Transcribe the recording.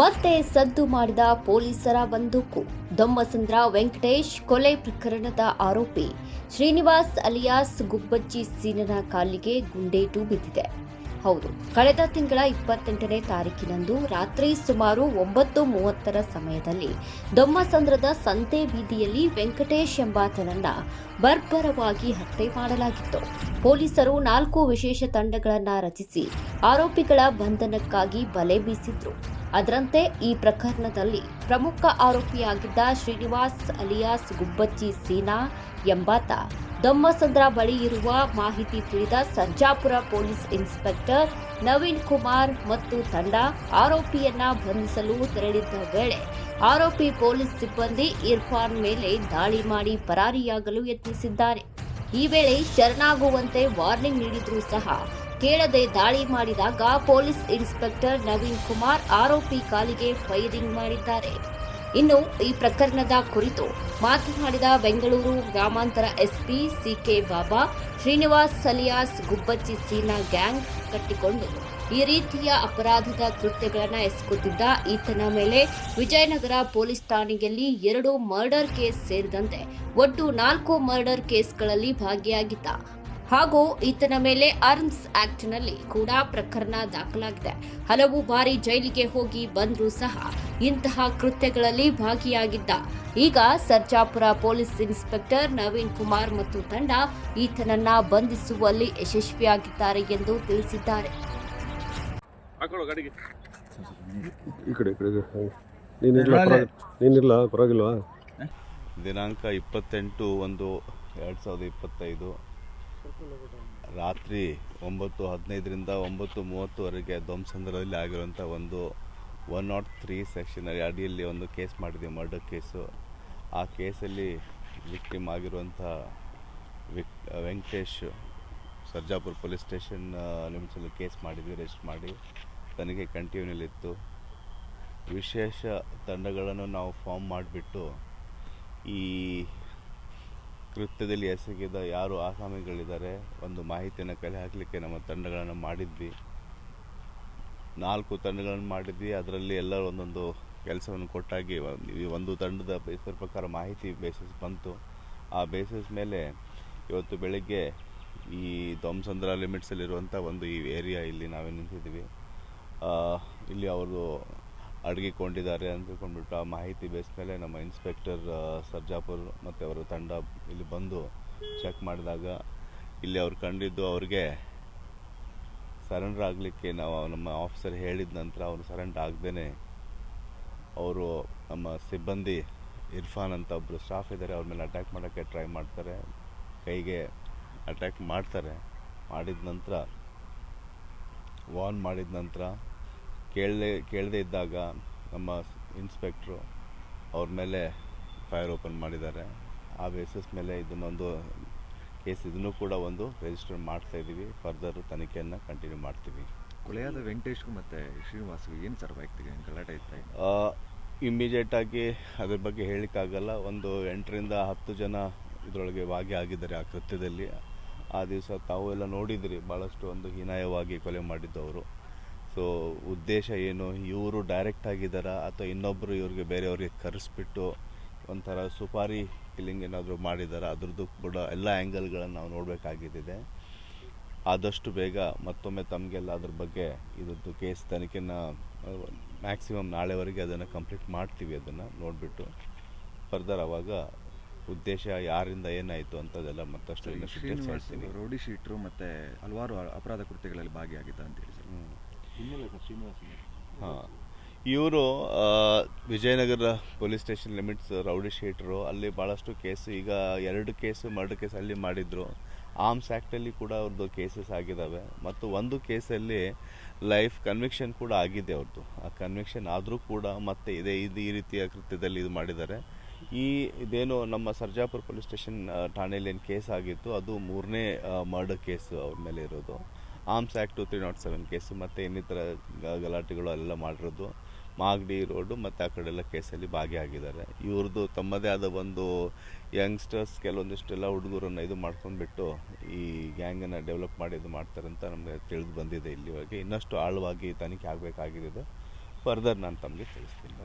ಮತ್ತೆ ಸದ್ದು ಮಾಡಿದ ಪೊಲೀಸರ ಬಂದೂಕು. ದೊಮ್ಮಸಂದ್ರ ವೆಂಕಟೇಶ್ ಕೊಲೆ ಪ್ರಕರಣದ ಆರೋಪಿ. ಶ್ರೀನಿವಾಸ್ ಅಲಿಯಾಸ್ ಗುಬ್ಬಚ್ಚಿ ಸೀನನ ಕಾಲಿಗೆ ಗುಂಡೇಟು ಬಿದ್ದಿದೆ ಹೌದು, ಕಳೆದ ತಿಂಗಳ ಇಪ್ಪತ್ತೆಂಟನೇ ತಾರೀಕಿನಂದು ರಾತ್ರಿ ಸುಮಾರು ಒಂಬತ್ತು ಮೂವತ್ತರ ಸಮಯದಲ್ಲಿ ದೊಮ್ಮಸಂದ್ರದ ಸಂತೆ ಬೀದಿಯಲ್ಲಿ ವೆಂಕಟೇಶ್ ಎಂಬಾತನನ್ನ ಬರ್ಬರವಾಗಿ ಹತ್ಯೆ ಮಾಡಲಾಗಿತ್ತು. ಪೊಲೀಸರು ನಾಲ್ಕು ವಿಶೇಷ ತಂಡಗಳನ್ನ ರಚಿಸಿ ಆರೋಪಿಗಳ ಬಂಧನಕ್ಕಾಗಿ ಬಲೆ ಬೀಸಿದ್ರು. ಅದರಂತೆ ಈ ಪ್ರಕರಣದಲ್ಲಿ ಪ್ರಮುಖ ಆರೋಪಿಯಾಗಿದ್ದ ಶ್ರೀನಿವಾಸ್ ಅಲಿಯಾಸ್ ಗುಬ್ಬಚ್ಚಿ ಸೀನಾ ಎಂಬಾತ. ದೊಮ್ಮಸಂದ್ರ ಬಳಿ ಇರುವ ಮಾಹಿತಿ ತಿಳಿದ ಸರ್ಜಾಪುರ ಪೊಲೀಸ್ ಇನ್ಸ್ಪೆಕ್ಟರ್ ನವೀನ್ ಕುಮಾರ್ ಮತ್ತು ತಂಡ ಆರೋಪಿಯನ್ನ ಬಂಧಿಸಲು ತೆರಳಿದ್ದ ವೇಳೆ ಆರೋಪಿ ಪೊಲೀಸ್ ಸಿಬ್ಬಂದಿ ಇರ್ಫಾನ್ ಮೇಲೆ ದಾಳಿ ಮಾಡಿ ಪರಾರಿಯಾಗಲು ಯತ್ನಿಸಿದ್ದಾರೆ. ಈ ವೇಳೆ ಶರಣಾಗುವಂತೆ ವಾರ್ನಿಂಗ್ ನೀಡಿದ್ರೂ ಸಹ ಕೇಳದೆ ದಾಳಿ ಮಾಡಿದಾಗ ಪೊಲೀಸ್ ಇನ್ಸ್ಪೆಕ್ಟರ್ ನವೀನ್ ಕುಮಾರ್ ಆರೋಪಿ ಕಾಲಿಗೆ ಫೈರಿಂಗ್ ಮಾಡಿದ್ದಾರೆ. ಇನ್ನು ಈ ಪ್ರಕರಣದ ಕುರಿತು ಮಾತನಾಡಿದ ಬೆಂಗಳೂರು ಗ್ರಾಮಾಂತರ ಎಸ್ಪಿ ಸಿಕೆ ಬಾಬಾ, ಶ್ರೀನಿವಾಸ್ ಸಲಿಯಾಸ್, ಗುಬ್ಬಚ್ಚಿ ಸೀನಾ ಗ್ಯಾಂಗ್ ಕಟ್ಟಿಕೊಂಡು ಈ ರೀತಿಯ ಅಪರಾಧದ ಕೃತ್ಯಗಳನ್ನು ಎಸಗುತ್ತಿದ್ದ ಈತನ ಮೇಲೆ ವಿಜಯನಗರ ಪೊಲೀಸ್ ಠಾಣೆಯಲ್ಲಿ ಎರಡು ಮರ್ಡರ್ ಕೇಸ್ ಸೇರಿದಂತೆ ಒಟ್ಟು ನಾಲ್ಕು ಮರ್ಡರ್ ಕೇಸ್ಗಳಲ್ಲಿ ಭಾಗಿಯಾಗಿದ್ದ. ಹಾಗೂ ಈತನ ಮೇಲೆ ಆರ್ಮ್ಸ್ ಆಕ್ಟ್ನಲ್ಲಿ ಕೂಡ ಪ್ರಕರಣ ದಾಖಲಾಗಿದೆ. ಹಲವು ಬಾರಿ ಜೈಲಿಗೆ ಹೋಗಿ ಬಂದರೂ ಸಹ ಇಂತಹ ಕೃತ್ಯಗಳಲ್ಲಿ ಭಾಗಿಯಾಗಿದ್ದ. ಈಗ ಸರ್ಜಾಪುರ ಪೊಲೀಸ್ ಇನ್ಸ್ಪೆಕ್ಟರ್ ನವೀನ್ ಕುಮಾರ್ ಮತ್ತು ತಂಡ ಈತನನ್ನ ಬಂಧಿಸುವಲ್ಲಿ ಯಶಸ್ವಿಯಾಗಿದ್ದಾರೆ ಎಂದು ತಿಳಿಸಿದ್ದಾರೆ. ಹಾಕೊಳ್ಳೋ ಗಾಡಿಗೆ. ಈ ಕಡೆ ಈ ಕಡೆ ಹಾಗೆ. ನೀನಿರ್ಲ ಪರವಾಗಿ ನೀನಿರ್ಲ ಪರವಾಗಿಲ್ವಾ? ದಿನಾಂಕ ಇಪ್ಪತ್ತೆಂಟು ಒಂದು ಎರಡು ಸಾವಿರದ ಇಪ್ಪತ್ತೈದು. ರಾತ್ರಿ ಒಂಬತ್ತು ಹದಿನೈದರಿಂದ ಒಂಬತ್ತು ಮೂವತ್ತುವರೆಗೆ ಧ್ವಂಸಂದ್ರದಲ್ಲಿ ಆಗಿರುವಂಥ ಒಂದು ಒನ್ ನಾಟ್ ತ್ರೀ ಸೆಕ್ಷನ್ ಅಡಿಯಲ್ಲಿ ಒಂದು ಕೇಸ್ ಮಾಡಿದ್ದೀವಿ ಮರ್ಡರ್ ಕೇಸು. ಆ ಕೇಸಲ್ಲಿ ವಿಕ್ಟಿಮ್ ಆಗಿರುವಂಥ ವಿಕ್, ವೆಂಕಟೇಶ್ ಸರ್ಜಾಪುರ ಪೊಲೀಸ್ ಸ್ಟೇಷನ್ ಲಿಮಿಟ್ಸಲ್ಲಿ ಕೇಸ್ ಮಾಡಿದ್ವಿ ರೆಸ್ಟ್ ಮಾಡಿ. ತನಿಖೆ ಕಂಟಿನ್ಯೂಲಿತ್ತು ವಿಶೇಷ ತಂಡಗಳನ್ನು ನಾವು ಫಾರ್ಮ್ ಮಾಡಿಬಿಟ್ಟು ಈ ಕೃತ್ಯದಲ್ಲಿ ಎಸಗಿದ ಯಾರು ಆಸಾಮಿಗಳಿದ್ದಾರೆ, ಒಂದು ಮಾಹಿತಿಯನ್ನು ಕಲೆ ಹಾಕಲಿಕ್ಕೆ ನಮ್ಮ ತಂಡಗಳನ್ನು ಮಾಡಿದ್ವಿ. ನಾಲ್ಕು ತಂಡಗಳನ್ನು ಮಾಡಿದ್ವಿ. ಅದರಲ್ಲಿ ಎಲ್ಲರೂ ಒಂದೊಂದು ಕೆಲಸವನ್ನು ಕೊಟ್ಟಾಗಿ ಒಂದು- ತಂಡದ ಬೇಸರ ಪ್ರಕಾರ ಮಾಹಿತಿ ಬೇಸಿಸ್ ಬಂತು. ಆ ಬೇಸಿಸ್ ಮೇಲೆ ಇವತ್ತು ಬೆಳಗ್ಗೆ ಈ ಧ್ವಂಸಂದ್ರ ಲಿಮಿಟ್ಸಲ್ಲಿರುವಂಥ ಒಂದು ಈ ಏರಿಯಾ ಇಲ್ಲಿ ನಾವೇ ನಿಂತಿದ್ದೀವಿ. ಇಲ್ಲಿ ಅವರು ಅಡಗಿಕೊಂಡಿದ್ದಾರೆ ಅಂತ ತಿಳ್ಕೊಂಡ್ಬಿಟ್ಟು ಆ ಮಾಹಿತಿ ಬೇಸ್ ಮೇಲೆ ನಮ್ಮ ಇನ್ಸ್ಪೆಕ್ಟರ್ ಸರ್ಜಾಪುರ್ ಮತ್ತು ಅವರ ತಂಡ ಇಲ್ಲಿ ಬಂದು ಚೆಕ್ ಮಾಡಿದಾಗ ಇಲ್ಲಿ ಅವ್ರು ಕಂಡಿದ್ದು ಅವ್ರಿಗೆ ಸರೆಂಡರ್ ಆಗಲಿಕ್ಕೆ ನಾವು ನಮ್ಮ ಆಫೀಸರ್ ಹೇಳಿದ ನಂತರ ಅವರು ಸರೆಂಡರ್ ಆಗದೇ ಅವರು ನಮ್ಮ ಸಿಬ್ಬಂದಿ ಇರ್ಫಾನ್ ಅಂತ ಒಬ್ಬರು ಸ್ಟಾಫ್ ಇದ್ದಾರೆ, ಅವ್ರ ಮೇಲೆ ಅಟ್ಯಾಕ್ ಮಾಡೋಕ್ಕೆ ಟ್ರೈ ಮಾಡ್ತಾರೆ, ಕೈಗೆ ಅಟ್ಯಾಕ್ ಮಾಡ್ತಾರೆ. ಮಾಡಿದ ನಂತರ ವಾರ್ನ್ ಮಾಡಿದ ನಂತರ ಕೇಳದೆ ಕೇಳದೆ ಇದ್ದಾಗ ನಮ್ಮ ಇನ್ಸ್ಪೆಕ್ಟ್ರು ಅವ್ರ ಮೇಲೆ ಫೈರ್ ಓಪನ್ ಮಾಡಿದ್ದಾರೆ. ಆ ಬೇಸಿಸ್ ಮೇಲೆ ಇದನ್ನೊಂದು ಕೇಸ್ ಇದನ್ನು ಕೂಡ ಒಂದು ರಿಜಿಸ್ಟರ್ ಮಾಡ್ತಾ ಇದ್ದೀವಿ. ಫರ್ದರ್ ತನಿಖೆಯನ್ನು ಕಂಟಿನ್ಯೂ ಮಾಡ್ತೀವಿ. ಕೊಲೆಯಾದ ವೆಂಕಟೇಶ್ ಮತ್ತು ಶ್ರೀನಿವಾಸ್ಗೂ ಏನು ಸರ್ ವೈಯಕ್ತಿಕ ಗಲಾಟೆ ಇತ್ತ ಇಮ್ಮಿಡಿಯೇಟಾಗಿ ಅದ್ರ ಬಗ್ಗೆ ಹೇಳಿಕ್ಕಾಗಲ್ಲ ಒಂದು ಎಂಟರಿಂದ ಹತ್ತು ಜನ ಇದರೊಳಗೆ ಭಾಗಿಯಾಗಿದ್ದಾರೆ ಆ ಕೃತ್ಯದಲ್ಲಿ. ಆ ದಿವಸ ತಾವು ಎಲ್ಲ ನೋಡಿದಿರಿ. ಭಾಳಷ್ಟು ಒಂದು ಹೀನಾಯವಾಗಿ ಕೊಲೆ ಮಾಡಿದ್ದವರು. ಸೊ ಉದ್ದೇಶ ಏನು? ಇವರು ಡೈರೆಕ್ಟ್ ಆಗಿದ್ದಾರಾ? ಅಥವಾ ಇನ್ನೊಬ್ಬರು ಇವ್ರಿಗೆ ಬೇರೆಯವ್ರಿಗೆ ಕರೆಸ್ಬಿಟ್ಟು ಒಂಥರ ಸುಪಾರಿ ಕಿಲ್ಲಿಂಗ್ ಏನಾದರೂ ಮಾಡಿದಾರ ಅದ್ರದ್ದು ಕೂಡ ಎಲ್ಲ ಆ್ಯಂಗಲ್ಗಳನ್ನು ನಾವು ನೋಡಬೇಕಾಗಿದ್ದಿದೆ. ಆದಷ್ಟು ಬೇಗ ಮತ್ತೊಮ್ಮೆ ತಮಗೆಲ್ಲ ಅದ್ರ ಬಗ್ಗೆ ಇದ್ರದ್ದು ಕೇಸ್ ತನಿಖೆನ ಮ್ಯಾಕ್ಸಿಮಮ್ ನಾಳೆವರೆಗೆ ಅದನ್ನು ಕಂಪ್ಲೀಟ್ ಮಾಡ್ತೀವಿ ಅದನ್ನು ನೋಡಿಬಿಟ್ಟು. ಫರ್ದರ್ ಅವಾಗ ಉದ್ದೇಶ ಯಾರಿಂದ ಏನಾಯಿತು ಅಂತದೆಲ್ಲ ಮತ್ತಷ್ಟು ರೌಡಿ ಶೀಟ್ರು ಮತ್ತೆ ಹಲವಾರು ಅಪರಾಧ ಕೃತ್ಯಗಳಲ್ಲಿ ಭಾಗಿಯಾಗಿದ್ದ ಅಂತೇಳಿ ಸರ್. ಹಾಂ. ಇವರು Vijayanagara police station limits rowdy sheeter, ಅಲ್ಲಿ ಭಾಳಷ್ಟು ಕೇಸು, ಈಗ ಎರಡು ಕೇಸು ಮರ್ಡರ್ ಕೇಸ್ ಅಲ್ಲಿ ಮಾಡಿದ್ರು. ಆರ್ಮ್ಸ್ ಆ್ಯಕ್ಟಲ್ಲಿ ಕೂಡ ಅವ್ರದ್ದು ಕೇಸಸ್ ಆಗಿದ್ದಾವೆ ಮತ್ತು ಒಂದು ಕೇಸಲ್ಲಿ ಲೈಫ್ ಕನ್ವಿಕ್ಷನ್ ಕೂಡ ಆಗಿದೆ ಅವ್ರದ್ದು ಆ ಕನ್ವಿಕ್ಷನ್ ಆದರೂ ಕೂಡ ಮತ್ತೆ ಇದೇ, ಇದು ಈ ರೀತಿಯ ಕೃತ್ಯದಲ್ಲಿ ಇದು ಮಾಡಿದ್ದಾರೆ. ಈ, ಇದೇನು ನಮ್ಮ ಸರ್ಜಾಪುರ ಪೊಲೀಸ್ ಸ್ಟೇಷನ್ ಠಾಣೆಯಲ್ಲಿ ಏನು ಕೇಸ್ ಆಗಿತ್ತು, ಅದು ಮೂರನೇ ಮರ್ಡರ್ ಕೇಸು ಅವ್ರ ಮೇಲೆ ಇರೋದು. Arms act two three not seven case ಮತ್ತು ಇನ್ನಿತರ ಗಲಾಟೆಗಳು ಅಲ್ಲೆಲ್ಲ ಮಾಡಿರೋದು. ಮಾಗಡಿ ರೋಡು ಮತ್ತು ಆ ಕಡೆ ಎಲ್ಲ ಕೇಸಲ್ಲಿ ಭಾಗಿಯಾಗಿದ್ದಾರೆ. ಇವ್ರದ್ದು ತಮ್ಮದೇ ಆದ ಒಂದು ಯಂಗ್ಸ್ಟರ್ಸ್ ಕೆಲವೊಂದಿಷ್ಟೆಲ್ಲ ಹುಡುಗರನ್ನ ಇದು ಮಾಡ್ಕೊಂಡ್ಬಿಟ್ಟು ಈ ಗ್ಯಾಂಗನ್ನು ಡೆವಲಪ್ ಮಾಡಿ ಇದು ಮಾಡ್ತಾರೆ ಅಂತ ನಮಗೆ ತಿಳಿದು ಬಂದಿದೆ ಇಲ್ಲಿವರೆಗೆ. ಇನ್ನಷ್ಟು ಆಳವಾಗಿ ತನಿಖೆ ಆಗಬೇಕಾಗಿದೆ. ಫರ್ದರ್ ನಾನು ತಮಗೆ ತಿಳಿಸ್ತೀನಿ.